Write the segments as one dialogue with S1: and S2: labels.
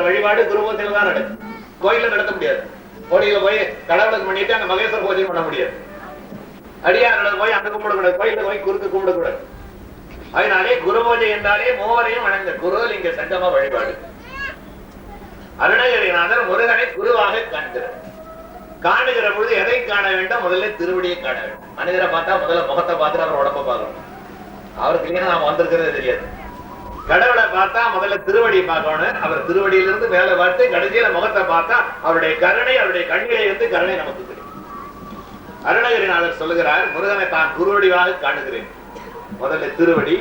S1: வழிபாடு குருபூஜையில் தான் நடக்கும். கோயில நடத்த முடியாது. கோயில போய் கடவுளுக்கு பண்ணிட்டு அங்க மகேஸ்வர பூஜை பண்ண முடியாது. அடியாரோட போய் அங்க கும்பிடக்கூடாது கோயில போய் குறுக்கு கும்பிடக்கூடாது. அதனாலே குரு பூஜை என்றாலே மூவரையும் வணங்க குரு இங்க சங்கம வழிபாடு. அருணகிரிநாதர் முருகனை குருவாக காண்கிறார். காணுகிற பொழுது எதை காண வேண்டும்? முதல்ல திருவடியை காண வேண்டும். மனிதரை பார்த்தா முதல்ல முகத்தை பார்த்துட்டு அவர் உடம்ப பார்க்கணும். அவருக்கு இல்லைன்னா நாம வந்திருக்கிறது தெரியாது. கடவுளை பார்த்தா முதல்ல திருவடி பார்க்கணும் அவர் திருவடியிலிருந்து மேல பார்த்து கடைசியில முகத்தை பார்த்தா அவருடைய கருணை அவருடைய கண்ணிலே இருந்து கருணை நமக்கு தெரியும். அருணகிரிநாதர் சொல்லுகிறார் முருகனை தான் குருவடிவாக காணுகிறேன். முதல்ல திருவடி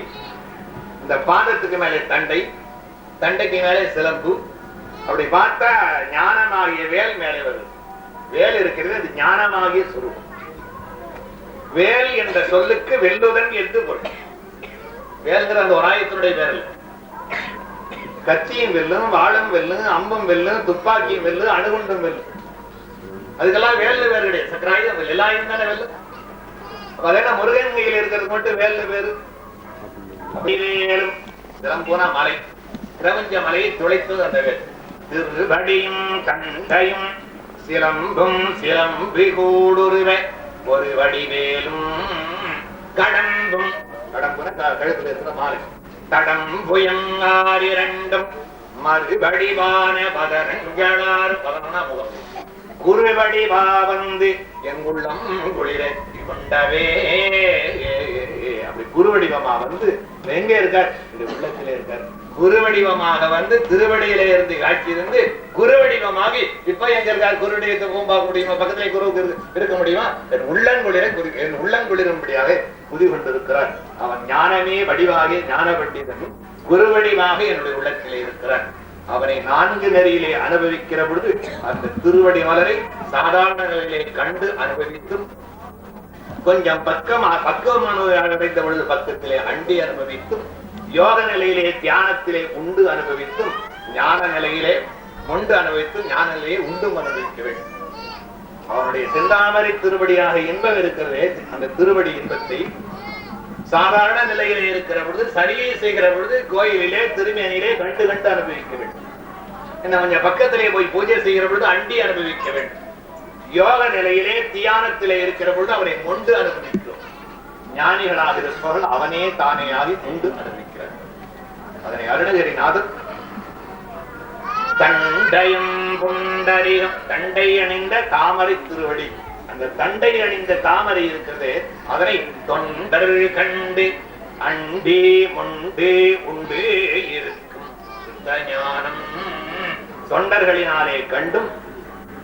S1: இந்த பாதத்துக்கு மேலே தண்டை தண்டைக்கு மேலே சிலம்பு. அப்படி பார்த்தா ஞானமாகிய வேல் மேலே வருது. வேல் இருக்கிறது அது ஞானமாகிய சுரூபம். வேல் என்ற சொல்லுக்கு வெல்லுதன் என்று பொருள். வேல்கிற அந்த ஒராயத்தினுடைய பேரல். கத்தியும் வெல்லும் வாழும் வெல்லும் அம்பும் வெல்லும் துப்பாக்கியும் வெல்லும் அணுகுண்டும் வெல்லும். அதுக்கெல்லாம் வேல்ல வேறு கிடையாது. சக்கராயுதம் வெல்லும். எல்லா இருந்தாலும் தானே வெல்லும் முருகன் கையில் இருக்கிறது மட்டும் வேல்ல வேறு. வேலும் இதெல்லாம் போனா மலை. பிரபஞ்ச மலையை துளைத்தது அந்த வேல். திருபடியும் கண்டையும் சிலம்பும் சிலம்பிகூடுருவ. ஒரு வடிவேலும் கடம்பும் கடம்புன கழுத்துல இருக்கிற மாலை தடம்புயம் ஆறிரண்டும் மறுபடிவான பதரங்களார் பதனா முகம் குருவடிவா வந்து எங்குள்ளம் குளிர கொண்டவே அப்படி குருவடிவமா வந்து எங்க இருக்கார் குருவடிவமாக வந்து திருவடியில இருந்து காட்சி இருந்து குருவடிவமாகி இப்ப எங்க இருக்காரு? குருவடிவத்தை பார்க்க முடியுமா பக்கத்திலே குருவுக்கு இருக்க முடியுமா? என் உள்ளங்குளிரை குறி என் உள்ளங்குளிரும்படியாக குதி கொண்டிருக்கிறார் அவன் ஞானமே வடிவாகி ஞான பண்டிதனும் குருவடிவாக என்னுடைய உள்ளத்திலே இருக்கிறார் அவனை நான்கு நெறியிலே அனுபவிக்கிற பொழுது அந்த திருவடி மலரை சாதாரண நிலையிலே கண்டு அனுபவித்தும் கொஞ்சம் பக்கமா பக்குவமான அடைந்த பொழுது பக்கத்திலே அண்டி அனுபவித்தும் யோக நிலையிலே தியானத்திலே உண்டு அனுபவித்தும் ஞான நிலையிலே உண்டு அனுபவித்தும் ஞான நிலையை உண்டும் அனுபவிக்க வேண்டும் அவனுடைய செந்தாமரை திருவடியாக இன்பம் இருக்கிறதே அந்த திருவடி இன்பத்தை சாதாரண நிலையிலே இருக்கிற பொழுது சரியை செய்கிற பொழுது கோயிலிலே திருமேனிலே கண்டு கண்டு அனுபவிக்க வேண்டும் என்ன கொஞ்சம் பக்கத்திலே போய் பூஜை செய்கிற பொழுது அண்டி அனுபவிக்க வேண்டும் யோக நிலையிலே தியானத்திலே இருக்கிற பொழுது அவனை கொண்டு அனுபவிக்கிறோம். ஞானிகளாக இருப்பவர்கள் அவனே தானே ஆகி கொண்டு அனுபவிக்கும் அதனை அருணகிரிநாதர் தண்டையும் புண்டரிகம் தண்டை அணிந்த தாமரை திருவடி. அந்த தண்டை அணிந்த தாமரை இருக்கிறது அதனை தொண்டர் கண்டு அண்டி உண்டு உண்டு இருக்கும். சுத்த ஞானம் தொண்டர்களினாலே கண்டும்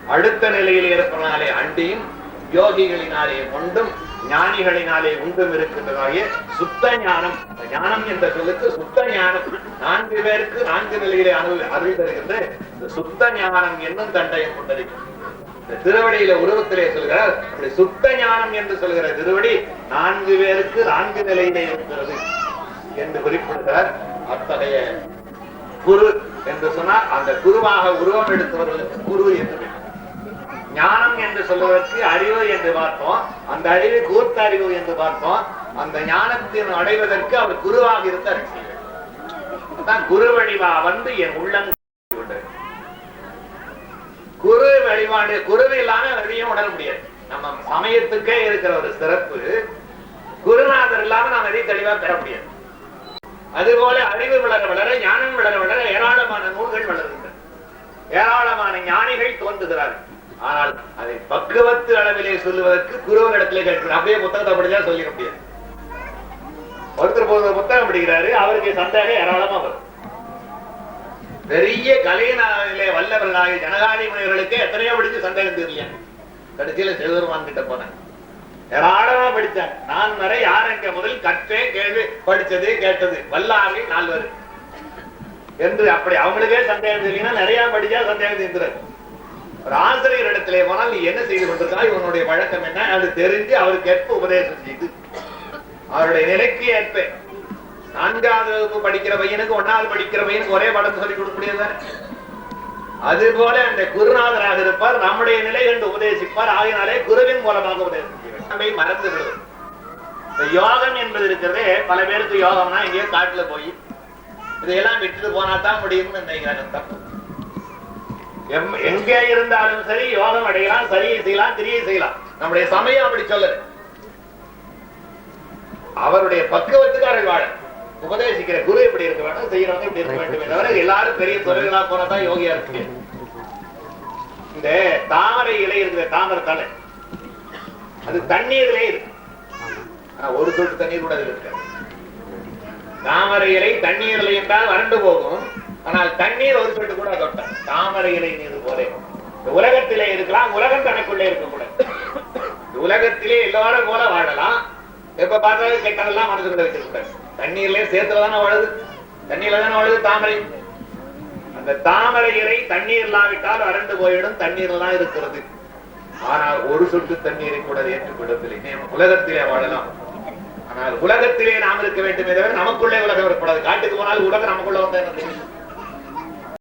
S1: அடுத்த நிலையில் இருப்பதனாலே அண்டியும் யோகிகளினாலே கொண்டும் ஞானிகளினாலே உண்டும் இருக்கின்றதாகிய சுத்த ஞானம். ஞானம் என்ற சொல்லுக்கு சுத்த ஞானம். நான்கு பேருக்கு நான்கு நிலையிலே அருள் அருள் தருகின்ற இந்த சுத்த ஞானம் என்னும் தண்டயம் கொண்டிருக்கிறது இந்த திருவடியில உருவத்திலே சொல்கிறார் அப்படி சுத்த ஞானம் என்று சொல்கிற திருவடி நான்கு பேருக்கு நான்கு நிலையிலே இருக்கிறது என்று குறிப்பிடுகிறார் அத்தகைய குரு என்று சொன்னால் அந்த குருவாக உருவம் எடுத்தவர்களுக்கு குரு என்று ஞானம் என்று சொல்வதற்கு அறிவு என்று பார்த்தோம். அந்த அறிவு கூர்த்த அறிவு என்று பார்த்தோம். அந்த ஞானத்தின் அடைவதற்கு அவர் குருவாக இருந்த குரு வடிவா வந்து என் உள்ளம் குரு வழிபாடு குரு இல்லாம எதையும் உணர முடியாது. நம்ம சமயத்துக்கே இருக்கிற ஒரு சிறப்பு குருநாதர் இல்லாம நாம் எதையும் தெளிவா பெற முடியாது. அதுபோல அறிவு வளர வளர ஞானம் வளர வளர ஏராளமான நூல்கள் வளருகின்றன. ஏராளமான ஞானிகள் தோன்றுகிறார்கள். ஆனால் அதை பக்குவத்து அளவிலே சொல்லுவதற்கு குருவர் இடத்திலே கேட்கணும் அப்படியே புத்தகத்தை படிச்சா சொல்லிக்க முடியாது ஒருத்தர் போது புத்தகம் படிக்கிறாரு அவருக்கு சந்தேகம் ஏராளமா வரும். பெரிய கலையினாலே வல்லவர்களாகிய ஜனகாதி முனிவர்களுக்கு எத்தனையோ படிச்சு சந்தேகம் தெரியல கடைசியில சிவபெருமான் கிட்ட போனேன். ஏராளமா படித்தேன் நான் வரை யார் என்ற முதல் கற்றே கேள்வி படிச்சது கேட்டது. வல்லாமை நால்வர். என்று அப்படி அவங்களுக்கே சந்தேகம் தெரியலன்னா நிறைய படிச்சா சந்தேகம் தீர்ந்துறாரு ஒரு ஆசிரியர் இடத்திலே போனால் நீ என்ன செய்து கொண்டிருந்தாய் இவனுடைய வழக்கம் என்ன? அது தெரிஞ்சு அவருக்கு ஏற்ப உபதேசம் செய்து. அவருடைய நிலைக்கு ஏற்ப. நான்காவது வகுப்பு படிக்கிற பையனுக்கு ஒன்னாவது படிக்கிற பையனுக்கு ஒரே படம் சொல்லி கொடுக்க முடியாது அது போல அந்த குருநாதராக இருப்பார். நம்முடைய நிலை கண்டு உபதேசிப்பார். ஆகினாலே குருவின் மூலமாக உபதேசம் செய்வார். மறந்து விடுவது இந்த யோகம் என்பது இருக்கிறதே. பல பேருக்கு யோகம்னா எங்கேயோ காட்டுல போய் இதையெல்லாம் விட்டுட்டு போனா தான் முடியும்னு நினைக்கிறாங்க தப்பு எங்கே இருந்தாலும் சரி யோகம் அடையலாம் சரியை செய்யலாம் திரியை செய்யலாம். நம்முடைய சமயம் அப்படி சொல்ல அவருடைய பக்குவத்துக்காரர் வாழ உபதேசிக்கிற குரு இப்படி இருக்க வேண்டும் செய்யறவங்க எப்படி இருக்க வேண்டும் தவிர எல்லாரும் பெரிய துறைகளா போனதான் யோகியா இருக்கு. இந்த தாமரை இலை இருக்கிற தாமரை தலை அது தண்ணீர்லயே இருக்கு. ஒரு சொட்டு தண்ணீர் கூட இருக்காது. தாமரை இலை தண்ணீர்ல என்றால் வறண்டு போகும். ஆனால் தண்ணீர் ஒரு சொட்டு கூட தொட்டார் தாமரை இலை நீர் போலே. உலகத்திலே இருக்கலாம் உலகம் தனக்குள்ளே இருக்கக்கூடாது. இந்த உலகத்திலே எல்லாரும் போல வாழலாம். எப்ப பார்த்தாலும் கெட்டதெல்லாம் மனசுக்குள்ள வச்சிருக்கூடாது தண்ணீர்லயே சேர்த்துல தானே வாழுது? தண்ணீர்ல தானே வாழுது தாமரை? அந்த தாமரை இலை தண்ணீர் இல்லாவிட்டால் வறண்டு போயிடும் தண்ணீர் தான் இருக்கிறது. ஆனால் ஒரு சொட்டு தண்ணீரை கூட ஏற்றுக்கொள்ளவில்லை. உலகத்திலே வாழலாம். ஆனால் உலகத்திலே நாம் இருக்க வேண்டும் தவிர நமக்குள்ளே உலகம் இருக்கக்கூடாது. காட்டுக்கு போனால் உலகம் நமக்குள்ள வந்தா என்ன